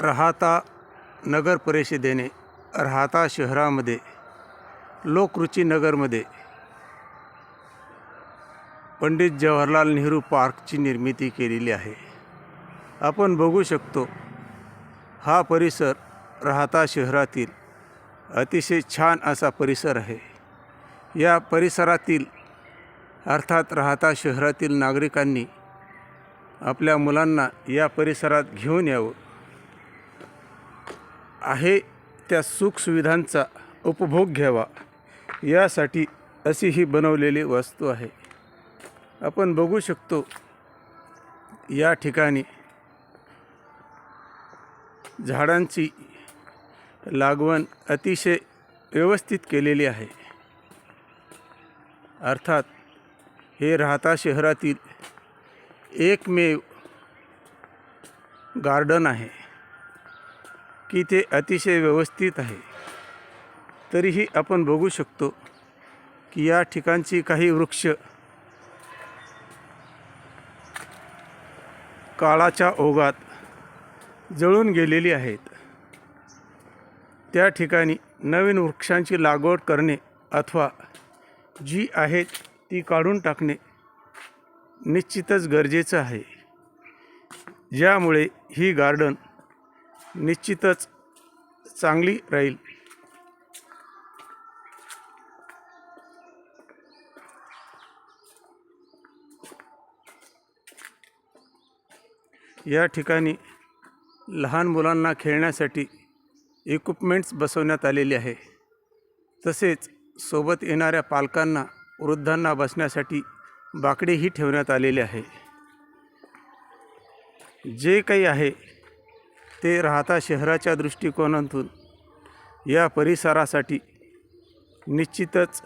राहता नगर परिषदेने राहता शहरामध्ये लोकरुची नगरमध्ये पंडित जवाहरलाल नेहरू पार्कची निर्मिती केलेली आहे. आपण बघू शकतो हा परिसर राहता शहरातील अतिशय छान असा परिसर आहे. या परिसरातील अर्थात राहता शहरातील नागरिकांनी आपल्या मुलांना या परिसरात घेऊन यावं. आहे त्या सुखसुविधांचा उपभोग घ्यावा. यासाठी अशी ही बनवलेली वस्तू आहे. आपण बघू शकतो या ठिकाणी झाडांची लागवण अतिशय व्यवस्थित केलेली आहे. अर्थात हे राहता शहरातील एकमेव गार्डन आहे. की ते अतिशय व्यवस्थित आहे. तरीही आपण बघू शकतो की या ठिकाणची काही वृक्ष काळाच्या ओघात जळून गेलेली आहेत. त्या ठिकाणी नवीन वृक्षांची लागवड करणे अथवा जी आहेत ती काढून टाकणे निश्चितच गरजेचं आहे. ज्यामुळे ही गार्डन निश्चितच चांगली राहील. या ठिकाणी लहान मुलांना खेळण्यासाठी इक्विपमेंट्स बसवण्यात आलेले आहे. तसेच सोबत येणाऱ्या पालकांना वृद्धांना बसण्यासाठी बाकडेही ठेवण्यात आलेले आहे. जे काही आहे ते राहता शहराच्या दृष्टिकोनातून या परिसरासाठी निश्चितच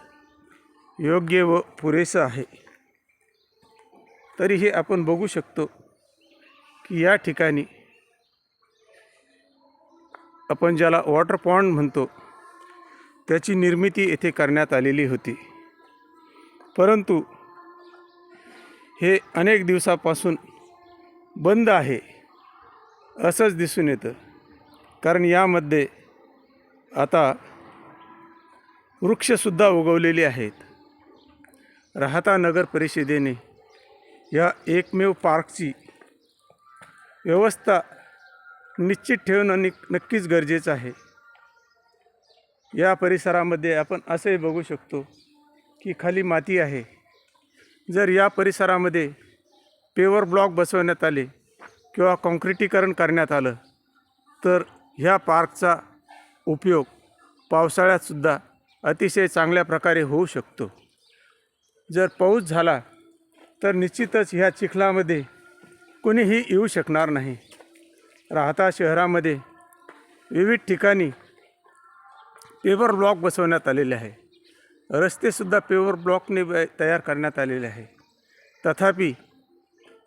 योग्य व पुरेसं आहे. तरीही आपण बघू शकतो की या ठिकाणी आपण ज्याला वॉटर पॉन्ड म्हणतो त्याची निर्मिती येथे करण्यात आलेली होती. परंतु हे अनेक दिवसापासून बंद आहे. असंच दिसून येतं. कारण यामध्ये आता वृक्षसुद्धा उगवलेली आहेत. राहता नगर परिषदेने या एकमेव पार्कची व्यवस्था निश्चित ठेवणं नि नक्कीच गरजेचं आहे. या परिसरामध्ये आपण असंही बघू शकतो की खाली माती आहे. जर या परिसरामध्ये पेवर ब्लॉक बसवण्यात आले किंवा काँक्रिटीकरण करण्यात आलं तर ह्या पार्कचा उपयोग पावसाळ्यातसुद्धा अतिशय चांगल्या प्रकारे होऊ शकतो. जर पाऊस झाला तर निश्चितच ह्या चिखलामध्ये कोणीही येऊ शकणार नाही. राहता शहरामध्ये विविध ठिकाणी पेवर ब्लॉक बसवण्यात आलेले आहे. रस्तेसुद्धा पेवर ब्लॉकने तयार करण्यात आलेले आहे. तथापि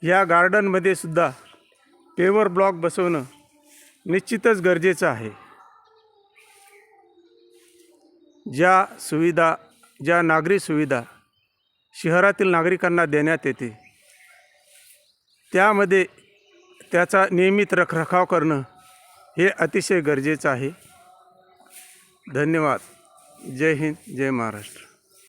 या गार्डनमध्ये सुद्धा पेवर ब्लॉक बसवणं निश्चितच गरजेचं आहे. ज्या सुविधा ज्या नागरी सुविधा शहरातील नागरिकांना देण्यात येते त्यामध्ये त्याचा नियमित रखरखाव करणं हे अतिशय गरजेचं आहे. धन्यवाद. जय हिंद जय महाराष्ट्र.